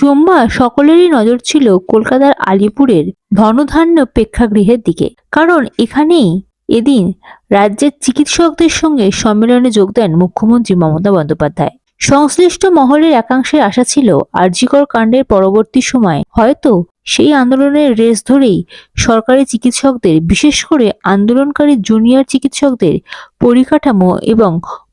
সোমবার সকলেরই নজর ছিল কলকাতার আলিপুরের ধনধান্য প্রেক্ষাগৃহের দিকে। কারণ এখানেই এদিন রাজ্যের চিকিৎসকদের সঙ্গে সম্মেলনে যোগ দেন মুখ্যমন্ত্রী মমতা বন্দ্যোপাধ্যায়। সংশ্লিষ্ট মহলের একাংশের আশা ছিল আরজিকর কাণ্ডের পরবর্তী সময় হয়তো সেই আন্দোলনের রেস ধরেই সরকারি চিকিৎসকদের, বিশেষ করে আন্দোলনকারী জুনিয়র চিকিৎসকদের পরিকাঠামো এবং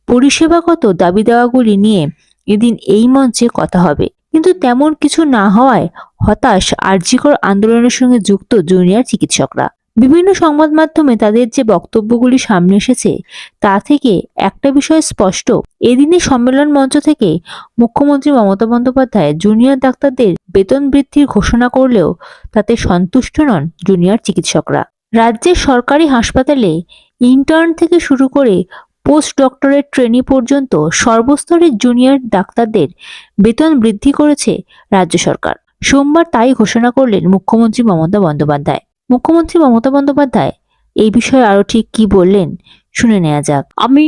পরিষেবাগত দাবি দেওয়াগুলি নিয়ে এদিন এই মঞ্চে কথা হবে। কিন্তু তেমন কিছু না হওয়ায় হতাশ আরজিকর আন্দোলনের সঙ্গে যুক্ত জুনিয়র চিকিৎসকরা। বিভিন্ন সংবাদ মাধ্যমে তাদের যে বক্তব্যগুলি সামনে এসেছে, তা থেকে একটা বিষয় স্পষ্ট। এদিনে সম্মেলন মঞ্চ থেকে মুখ্যমন্ত্রী মমতা বন্দ্যোপাধ্যায় জুনিয়র ডাক্তারদের বেতন বৃদ্ধির ঘোষণা করলেও তাতে সন্তুষ্ট নন জুনিয়র চিকিৎসকরা। রাজ্যের সরকারি হাসপাতালে ইন্টার্ন থেকে শুরু করে পোস্ট ডক্টরেট ট্রেনি পর্যন্ত সর্বস্তরের জুনিয়র ডাক্তারদের বেতন বৃদ্ধি করেছে রাজ্য সরকার। সোমবার তাই ঘোষণা করলেন মুখ্যমন্ত্রী মমতা বন্দ্যোপাধ্যায়। মুখ্যমন্ত্রী মমতা বন্দ্যোপাধ্যায়, এই বিষয়ে আরও ঠিক কি বললেন শুনে নেওয়া যাক। আমি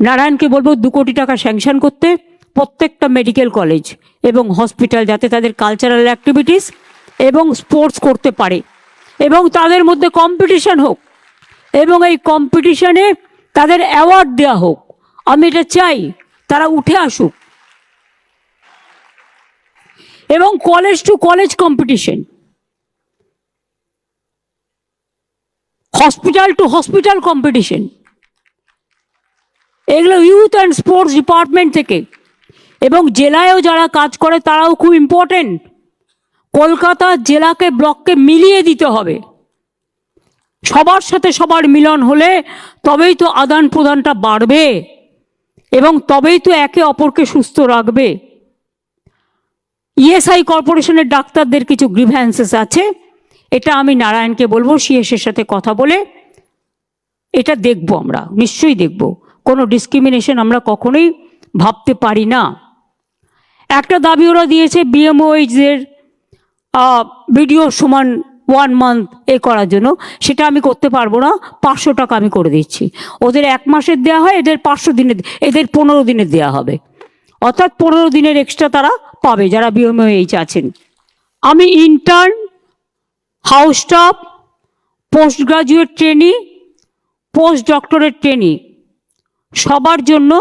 নারায়ণকে বলব দু কোটি টাকা স্যাংশন করতে প্রত্যেকটা মেডিকেল কলেজ এবং হসপিটাল যাতে তাদের কালচারাল অ্যাক্টিভিটিস এবং স্পোর্টস করতে পারে এবং তাদের মধ্যে কম্পিটিশন হোক। এবং এই কম্পিটিশনে তাদের অ্যাওয়ার্ড দেওয়া হোক। আমি এটা চাই, তারা উঠে আসুক। এবং college to college competition hospital to hospital competition এগুলো ইউথ অ্যান্ড স্পোর্টস ডিপার্টমেন্ট থেকে। এবং জেলায়ও যারা কাজ করে, তারাও খুব ইম্পর্টেন্ট কলকাতা জেলাকে ব্লককে মিলিয়ে দিতে হবে। সবার সাথে সবার মিলন হলে তবেই তো আদান প্রদানটা বাড়বে এবং তবেই তো একে অপরকে সুস্থ রাখবে। ইএসআই কর্পোরেশনের ডাক্তারদের কিছু গ্রিভ্যান্সেস আছে। এটা আমি নারায়ণকে বলব সিএসের সাথে কথা বলে। এটা দেখব আমরা, নিশ্চয়ই দেখব। কোনো ডিসক্রিমিনেশন আমরা কখনোই ভাবতে পারি না। একটা দাবি ওরা দিয়েছে বিএমওএইচদের ভিডিও সমান ওয়ান মান্থ এ করার জন্য। সেটা আমি করতে পারব না, পাঁচশো টাকা আমি করে দিচ্ছি। ওদের এক মাসের দেওয়া হয়, এদের পাঁচশো দিনের, এদের পনেরো দিনের দেওয়া হবে। অর্থাৎ পনেরো দিনের এক্সট্রা তারা পাবে, যারা বিএমওএইচ আছেন। আমি intern house staff post graduate trainee post doctorate trainee সবার জন্য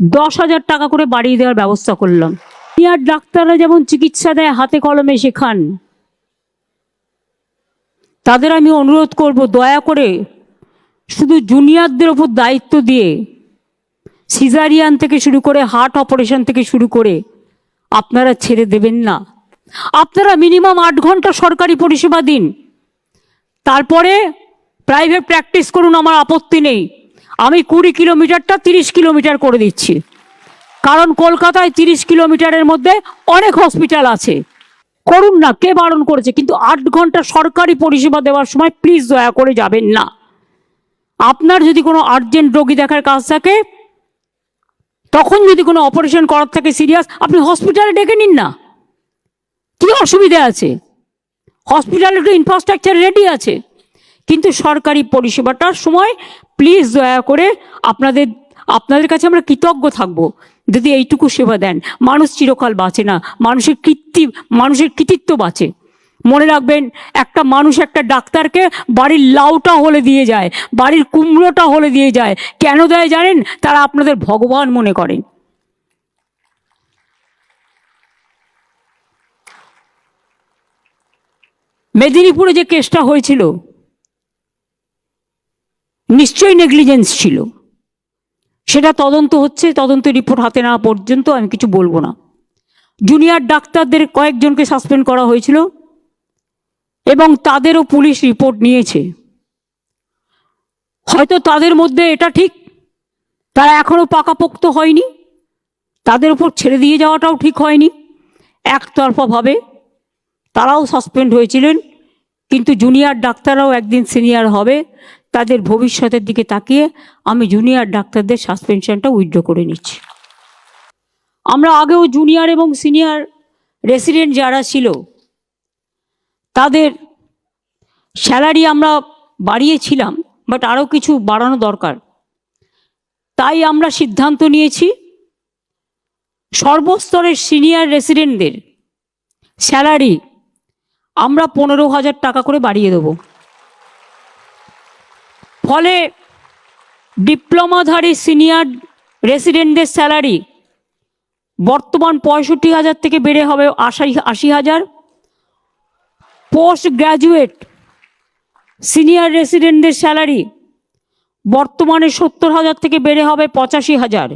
দশ হাজার টাকা করে বাড়িয়ে দেওয়ার ব্যবস্থা করলাম। সিনিয়র ডাক্তাররা যেমন চিকিৎসা দেয়, হাতে কলমে শেখান। তাদের আমি অনুরোধ করব, দয়া করে শুধু জুনিয়রদের ওপর দায়িত্ব দিয়ে সিজারিয়ান থেকে শুরু করে হার্ট অপারেশন থেকে শুরু করে আপনারা ছেড়ে দেবেন না। আপনারা মিনিমাম আট ঘণ্টা সরকারি পরিষেবা দিন। তারপরে প্রাইভেট প্র্যাকটিস করুন, আমার আপত্তি নেই। আমি কুড়ি কিলোমিটারটা তিরিশ কিলোমিটার করে দিচ্ছি। কারণ কলকাতায় তিরিশ কিলোমিটারের মধ্যে অনেক হসপিটাল আছে। করুন না, কে বারণ করেছে? কিন্তু আট ঘণ্টা সরকারি পরিষেবা দেওয়ার সময় প্লিজ দয়া করে যাবেন না। আপনার যদি কোনো আর্জেন্ট রোগী দেখার কাজ থাকে, তখন যদি কোনো অপারেশন করার থাকে সিরিয়াস আপনি হসপিটালে ডেকে নিন না। কি অসুবিধা আছে? হসপিটালে একটু ইনফ্রাস্ট্রাকচার রেডি আছে। কিন্তু সরকারি পরিষেবাটার সময় প্লিজ দয়া করে আপনাদের আপনাদের কাছে আমরা কৃতজ্ঞ থাকব। যদি এইটুকু সেবা দেন, মানুষ চিরকাল বাঁচে না, মানুষের কৃত্তি মানুষের কৃতিত্ব বাঁচে। মনে রাখবেন, একটা মানুষ একটা ডাক্তারকে বাড়ির লাউটা হলে দিয়ে যায়, বাড়ির কুমড়োটা হলে দিয়ে যায়। কেন দেয় জানেন? তারা আপনাদের ভগবান মনে করেন মেদিনীপুরে যে কেসটা হয়েছিল, নিশ্চয়ই নেগলিজেন্স ছিল। সেটা তদন্ত হচ্ছে, তদন্ত রিপোর্ট হাতে নেওয়া পর্যন্ত আমি কিছু বলব না। জুনিয়র ডাক্তারদের কয়েকজনকে সাসপেন্ড করা হয়েছিল এবং তাদেরও পুলিশ রিপোর্ট নিয়েছে। হয়তো তাদের মধ্যে এটা ঠিক, তারা এখনও পাকাপোক্ত হয়নি, তাদের উপর ছেড়ে দিয়ে যাওয়াটাও ঠিক হয়নি একতরফাভাবে তারাও সাসপেন্ড হয়েছিলেন, কিন্তু জুনিয়র ডাক্তাররাও একদিন সিনিয়র হবে তাদের ভবিষ্যতের দিকে তাকিয়ে আমি জুনিয়র ডাক্তারদের সাসপেনশনটা উইথড্র করে নিচ্ছি। আমরা আগেও জুনিয়র এবং সিনিয়র রেসিডেন্ট যারা ছিল, তাদের স্যালারি আমরা বাড়িয়েছিলাম বাট আরও কিছু বাড়ানো দরকার। তাই আমরা সিদ্ধান্ত নিয়েছি, সর্বস্তরের সিনিয়র রেসিডেন্টদের স্যালারি আমরা পনেরো হাজার টাকা করে বাড়িয়ে দেব। ফলে ডিপ্লোমাধারী সিনিয়র রেসিডেন্টদের স্যালারি বর্তমান পঁয়ষট্টি হাজার থেকে বেড়ে হবে আশি আশি হাজার। পোস্ট গ্র্যাজুয়েট সিনিয়র রেসিডেন্টদের স্যালারি বর্তমানে সত্তর হাজার থেকে বেড়ে হবে পঁচাশি হাজার।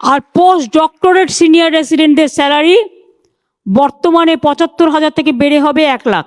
আর পোস্ট ডক্টরেট সিনিয়র রেসিডেন্টদের স্যালারি বর্তমানে পঁচাত্তর হাজার থেকে বেড়ে হবে এক lakh.